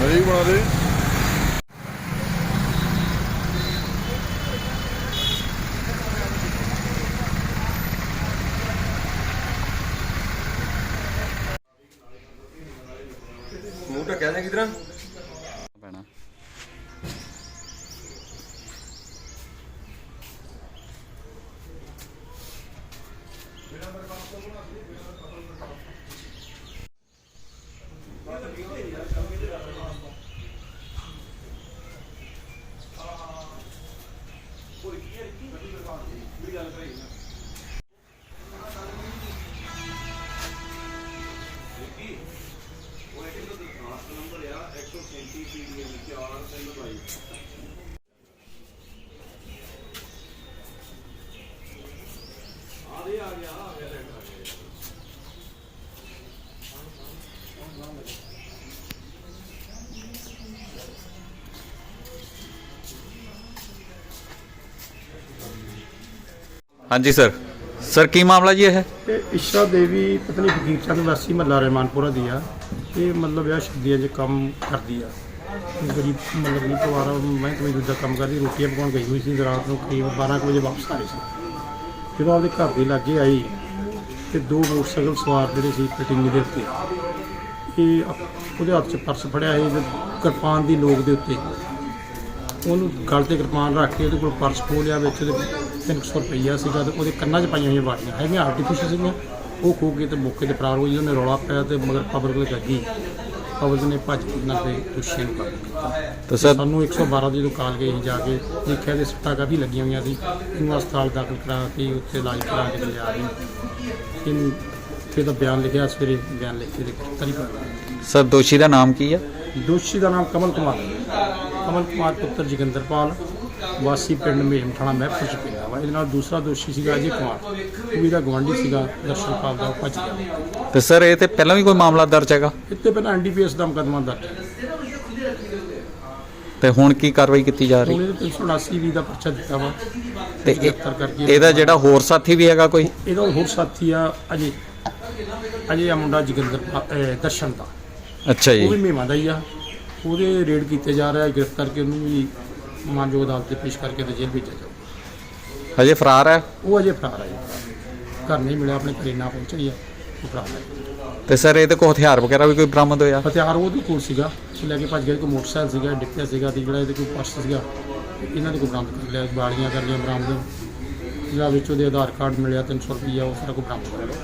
ਨਹੀਂ ਬਣਾ ਦੇ। ਮੂੰਹ ਢੱਕਿਆ ਜਾਂ ਕਿਧਰਾਂ? ਉਹ ਇਹਦੇ ਤੋਂ ਦਰਖਾਸਤ ਨੰਬਰ ਆ 137 ਪੀਡੀਐਮ 4 3 22 ਹਾਂਜੀ ਸਰ ਸਰ ਕੀ ਮਾਮਲਾ ਜੀ ਇਹ? ਇਹ ਇਸ਼ਰਾ ਦੇਵੀ ਪਤਨੀ ਫਕੀਰ ਚੰਦ ਵਾਸੀ ਮਹੱਲਾ ਰਹਿਮਾਨਪੁਰਾ ਦੀ ਆ। ਇਹ ਮਤਲਬ ਵਿਆਹ ਸ਼ਾਦੀਆਂ 'ਚ ਕੰਮ ਕਰਦੀ ਆ। ਇਹ ਗਰੀਬ ਮਤਲਬ ਗਰੀਬ ਪਰਿਵਾਰ ਆ, ਮੈਂ ਤਾਂ ਦੂਜਾ ਕੰਮ ਕਰਦੀ ਰੋਟੀਆਂ ਪਕਾਉਣ ਗਈ ਹੋਈ ਸੀ ਰਾਤ ਨੂੰ ਕਰੀਬ 12 ਕੁ ਵਜੇ ਵਾਪਸ ਆ ਰਹੀ ਸੀ। ਜਦੋਂ ਆਪਦੇ ਘਰ ਦੇ ਲਾਗੇ ਆਈ ਤੇ ਦੋ ਮੋਟਰਸਾਈਕਲ ਸਵਾਰ ਜਿਹੜੇ ਸੀ ਪਟਿੰਗ ਦੇ ਉੱਤੇ ਇਹ ਉਹਦੇ ਹੱਥ 'ਚ ਪਰਸ ਫੜਿਆ ਸੀ ਤੇ ਕਿਰਪਾਨ ਦੀ ਲੋਕ ਦੇ ਉੱਤੇ। ਉਹਨੂੰ ਗਲ ਤੇ ਕਿਰਪਾਨ ਰੱਖ ਕੇ ਉਹਦੇ ਕੋਲ ਪਰਸ ਖੋਹ ਲਿਆ ਵਿੱਚ ਉਹਦੇ 300 ਰੁਪਈਆ ਸੀਗਾ ਤੇ ਉਹਦੇ ਕੰਨਾਂ 'ਚ ਪਾਈਆਂ ਹੋਈਆਂ ਵਾਟੀਆਂ ਹੈਗੀਆਂ ਆਰਟੀਫੀਸ਼ੀਅਲ ਸੀਗੀਆਂ। ਉਹ ਖੋਹ ਕੇ ਤੇ ਮੌਕੇ ਤੇ ਫਰਾਰ ਹੋ ਗਈ ਉਹਨੇ ਰੌਲਾ ਪਿਆ ਤੇ ਮਗਰ ਪਬਲਿਕ ਨੇ ਲੱਗੀ ਪਬਲਿਕ ਨੇ ਭੱਜ ਕੇ ਇਹਨਾਂ ਦੇ ਦੋਸ਼ੀਆਂ ਨੂੰ ਕਾਬੂ ਕੀਤਾ। ਤਾਂ ਤੇ ਸਰ ਸਾਨੂੰ 112 ਦੀ ਜਦੋਂ ਕਾਲ ਗਈ ਜਾ ਕੇ ਦੇਖਿਆ ਤੇ ਸੱਟਾਂ ਕਾਫੀ ਲੱਗੀਆਂ ਹੋਈਆਂ ਸੀ। ਇਹਨੂੰ ਹਸਪਤਾਲ ਦਾਖਲ ਕਰਾ ਕੇ ਉੱਥੇ ਇਲਾਜ ਕਰਾ ਕੇ ਲਿਆ ਰਹੇ ਇਹਨੂੰ ਤੇ ਦਾ ਬਿਆਨ ਲਿਖਿਆ ਸਵੇਰੇ ਬਿਆਨ ਲਿਖ ਕੇ ਤੇ ਲਈ ਸਰ ਦੋਸ਼ੀ ਦਾ ਨਾਮ ਕੀ ਆ? ਦੋਸ਼ੀ ਦਾ ਨਾਮ ਕਮਲ ਕੁਮਾਰ ਹੈ। ਕਮਲ ਕੁਮਾਰ ਪੁੱਤਰ ਜੋਗਿੰਦਰਪਾਲ ਵਾਸੀ ਪਿੰਡ ਮੇਮ ਥਾਣਾ ਮਹਿਫੂਜ਼ ਚ ਵਾ ਇਹਦੇ ਨਾਲ ਦੂਸਰਾ ਦੋਸ਼ੀ ਸੀਗਾ ਅਜੇ ਕੁਮਾਰ। ਉਹ ਵੀ ਦਾ ਗਵਾਂਢੀ ਸੀਗਾ ਦਰਸ਼ਨਪਾਲ ਦਾ ਉਹ ਭੱਜ ਗਿਆ। ਤੇ ਸਰ ਇਹ ਤੇ ਪਹਿਲਾਂ ਵੀ ਕੋਈ ਮਾਮਲਾ ਦਰਜ ਹੈਗਾ? ਇੱਥੇ ਪਹਿਲਾਂ ਐਨਡੀਪੀਐਸ ਦਾ ਮੁਕੱਦਮਾ ਦਰਜ ਹੈ। ਤੇ ਹੁਣ ਕੀ ਕਾਰਵਾਈ ਕੀਤੀ ਜਾ ਰਹੀ? ਹੁਣ ਇਹਦੇ 379 ਵੀ ਦਾ ਪਰਚਾ ਦਿੱਤਾ ਵਾ। ਤੇ ਇਹ- ਗ੍ਰਿਫਤਾਰ ਕਰਕੇ ਇਹਦਾ ਜਿਹੜਾ ਹੋਰ ਸਾਥੀ ਵੀ ਹੈਗਾ ਕੋਈ? ਇਹਦਾ ਹੋਰ ਸਾਥੀ ਆ ਅਜੇ ਅਜੇ ਆ ਮੁੰਡਾ ਜੋਗਿੰਦਰ ਦਰਸ਼ਨ ਦਾ। ਅੱਛਾ ਉਹ ਵੀ ਜੀ ਮਹਿਮਾ ਦਾ ਹੀ ਆ। ਉਹਦੇ ਰੇਡ ਕੀਤੇ ਜਾ ਰਿਹਾ ਗ੍ਰਿਫਤਾਰ ਕਰਕੇ ਉਹਨੂੰ ਵੀ ਮਾਨਯੋਗ ਅਦਾਲਤ ਤੇ ਪੇਸ਼ ਕਰਕੇ ਤੇ ਜੇਲ੍ਹ ਭੇਜਿਆ ਜਾਊਗਾ ਹਜੇ ਫਰਾਰ ਹੈ? ਉਹ ਅਜੇ ਫਰਾਰ ਜੀ। ਘਰ ਨਹੀਂ ਮਿਲਿਆ ਆਪਣੇ ਘਰੇ ਨਾ ਹੀ ਉਹ ਫਰਾਰ ਹੈ। ਤੇ ਸਰ ਇਹਦੇ ਕੋਲ ਹਥਿਆਰ ਵਗੈਰਾ ਵੀ ਕੋਈ ਬਰਾਮਦ ਹੋਇਆ? ਹਥਿਆਰ ਉਹਦੇ ਕੋਲ ਸੀਗਾ। ਉਹ ਲੈ ਕੇ ਭੱਜ ਗਿਆ ਕੋਈ ਮੋਟਰਸਾਈਕਲ ਸੀਗਾ ਡਿੱਪਿਆ ਸੀਗਾ ਤੇ ਜਿਹੜਾ ਇਹਦੇ ਕੋਲ ਪਰਸ ਸੀਗਾ ਇਹਨਾਂ ਦੇ ਕੋਲ ਬਰਾਮਦ ਕਰ ਲਿਆ ਬਾਲੀਆਂ ਕਰ ਲਿਆ ਬਰਾਮਦ। ਜਿਹੜਾ ਵਿੱਚ ਉਹਦੇ ਆਧਾਰ ਕਾਰਡ ਮਿਲਿਆ 300 ਰੁਪਈਆ ਉਹ ਸਾਰਾ ਕੁਝ ਬਰਾਮਦ ਕਰ ਲਿਆ।